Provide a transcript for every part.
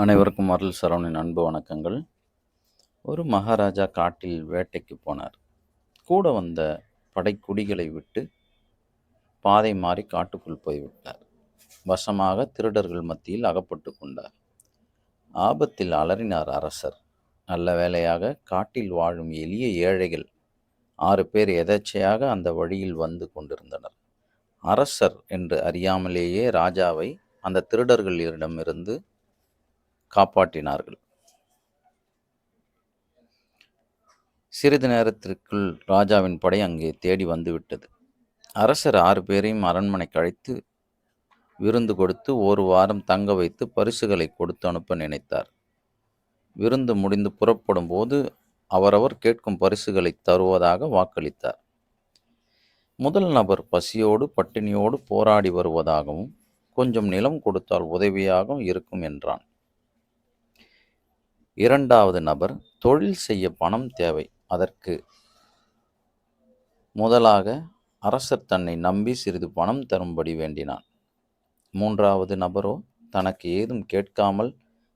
அனைவருக்கும் அருள் சரவணின் அன்பு வணக்கங்கள். ஒரு மகாராஜா காட்டில் வேட்டைக்கு போனார். கூட வந்த படைக்குடிகளை விட்டு பாதை மாறி காட்டுக்குள் போய்விட்டார். வசமாக திருடர்கள் மத்தியில் அகப்பட்டு கொண்டார். ஆபத்தில் அலறினார் அரசர். நல்ல வேளையாக காட்டில் வாழும் எளிய ஏழைகள் ஆறு பேர் எதேச்சையாக அந்த வழியில் வந்து கொண்டிருந்தனர். அரசர் என்று அறியாமலேயே ராஜாவை அந்த திருடர்களிடமிருந்து காப்பாற்றினார்கள். சிறிது நேரத்திற்குள் ராஜாவின் படை அங்கே தேடி வந்துவிட்டது. அரசர் ஆறு பேரையும் அரண்மனைக்கு அழைத்து விருந்து கொடுத்து ஒரு வாரம் தங்க வைத்து பரிசுகளை கொடுத்து அனுப்ப நினைத்தார். விருந்து முடிந்து புறப்படும் போது அவரவர் கேட்கும் பரிசுகளை தருவதாக வாக்களித்தார். முதல் நபர் பசியோடு பட்டினியோடு போராடி வருவதாகவும் கொஞ்சம் நிலம் கொடுத்தால் உதவியாகவும் இருக்கும் என்றான். இரண்டாவது நபர் தொழில் செய்ய பணம் தேவை. அதற்கு முதலாக அரசர் தன்னை நம்பி சிறிது பணம் தரும்படி வேண்டினான். மூன்றாவது நபரோ தனக்கு ஏதும் கேட்காமல்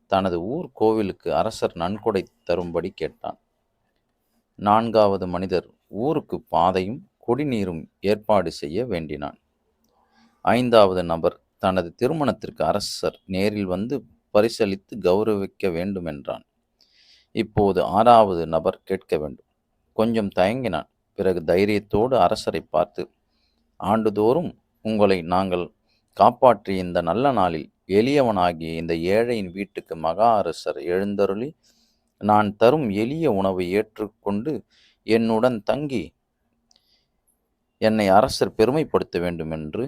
தனது ஊர் கோவிலுக்கு அரசர் நன்கொடை தரும்படி கேட்டான். நான்காவது மனிதர் ஊருக்கு பாதையும் குடிநீரும் ஏற்பாடு செய்ய வேண்டினான். ஐந்தாவது நபர் தனது திருமணத்திற்கு அரசர் நேரில் வந்து பரிசளித்து கௌரவிக்க வேண்டுமென்றான். இப்போது ஆறாவது நபர் கேட்க வேண்டும். கொஞ்சம் தயங்கினான். பிறகு தைரியத்தோடு அரசரை பார்த்து ஆண்டுதோறும் உங்களை நாங்கள் காப்பாற்றி இந்த நல்ல நாளில் எளியவனாகிய இந்த ஏழையின் வீட்டுக்கு மகா அரசர் எழுந்தருளி நான் தரும் எளிய உணவை ஏற்றுக்கொண்டு என்னுடன் தங்கி என்னை அரசர் பெருமைப்படுத்த வேண்டும் என்று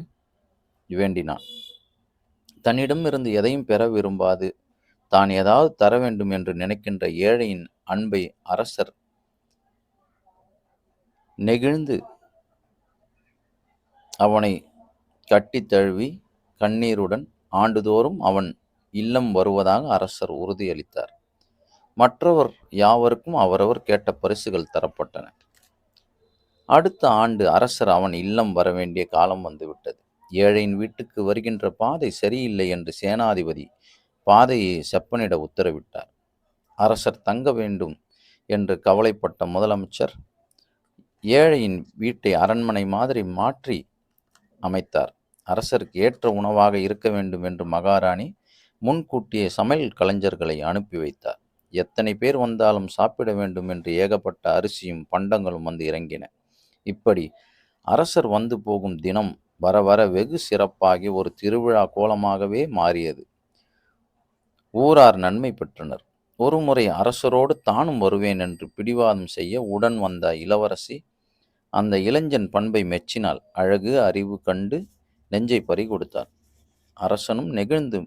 வேண்டினான். தன்னிடமிருந்து எதையும் பெற விரும்பாது தான் ஏதாவது தர வேண்டும் என்று நினைக்கின்ற ஏழையின் அன்பை அரசர் நெகிழ்ந்து அவனை கட்டித் தழுவி கண்ணீருடன் ஆண்டுதோறும் அவன் இல்லம் வருவதாக அரசர் உறுதியளித்தார். மற்றவர் யாவருக்கும் அவரவர் கேட்ட பரிசுகள் தரப்பட்டன. அடுத்த ஆண்டு அரசர் அவன் இல்லம் வர வேண்டிய காலம் வந்துவிட்டது. ஏழையின் வீட்டுக்கு வருகின்ற பாதை சரியில்லை என்று சேனாதிபதி பாதையை செப்பனிட உத்தரவிட்டார். அரசர் தங்க வேண்டும் என்று கவலைப்பட்ட முதலமைச்சர் ஏழையின் வீட்டை அரண்மனை மாதிரி மாற்றி அமைத்தார். அரசருக்கு ஏற்ற உணவாக இருக்க வேண்டும் என்று மகாராணி முன்கூட்டியே சமையல் கலைஞர்களை அனுப்பி வைத்தார். எத்தனை பேர் வந்தாலும் சாப்பிட வேண்டும் என்று ஏகப்பட்ட அரிசியும் பண்டங்களும் வந்து இறங்கின. இப்படி அரசர் வந்து போகும் தினம் வர வர வெகு சிறப்பாகி ஒரு திருவிழா கோலமாகவே மாறியது. ஊரார் நன்மை பெற்றனர். ஒருமுறை அரசரோடு தானும் வருவேன் என்று பிடிவாதம் செய்ய உடன் வந்த இளவரசி அந்த இளைஞன் பண்பை மெச்சினால் அழகு அறிவு கண்டு நெஞ்சை பறி கொடுத்தார் அரசனும் நெகிழ்ந்து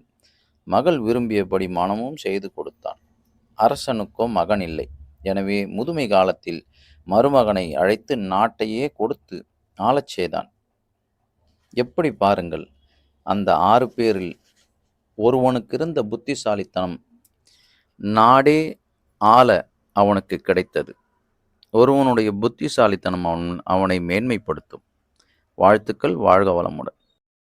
மகள் விரும்பியபடி மனமும் செய்து கொடுத்தான். அரசனுக்கோ மகன் இல்லை. எனவே முதுமை காலத்தில் மருமகனை அழைத்து நாட்டையே கொடுத்து ஆளச் செய்தான். எப்படி பாருங்கள் அந்த ஆறு பேரில் ஒருவனுக்கு இருந்த புத்திசாலித்தனம் நாடே ஆள அவனுக்கு கிடைத்தது. ஒருவனுடைய புத்திசாலித்தனம் அவன் அவனை மேன்மைப்படுத்தும். வாழ்த்துக்கள் வாழ்க வளமுடன்.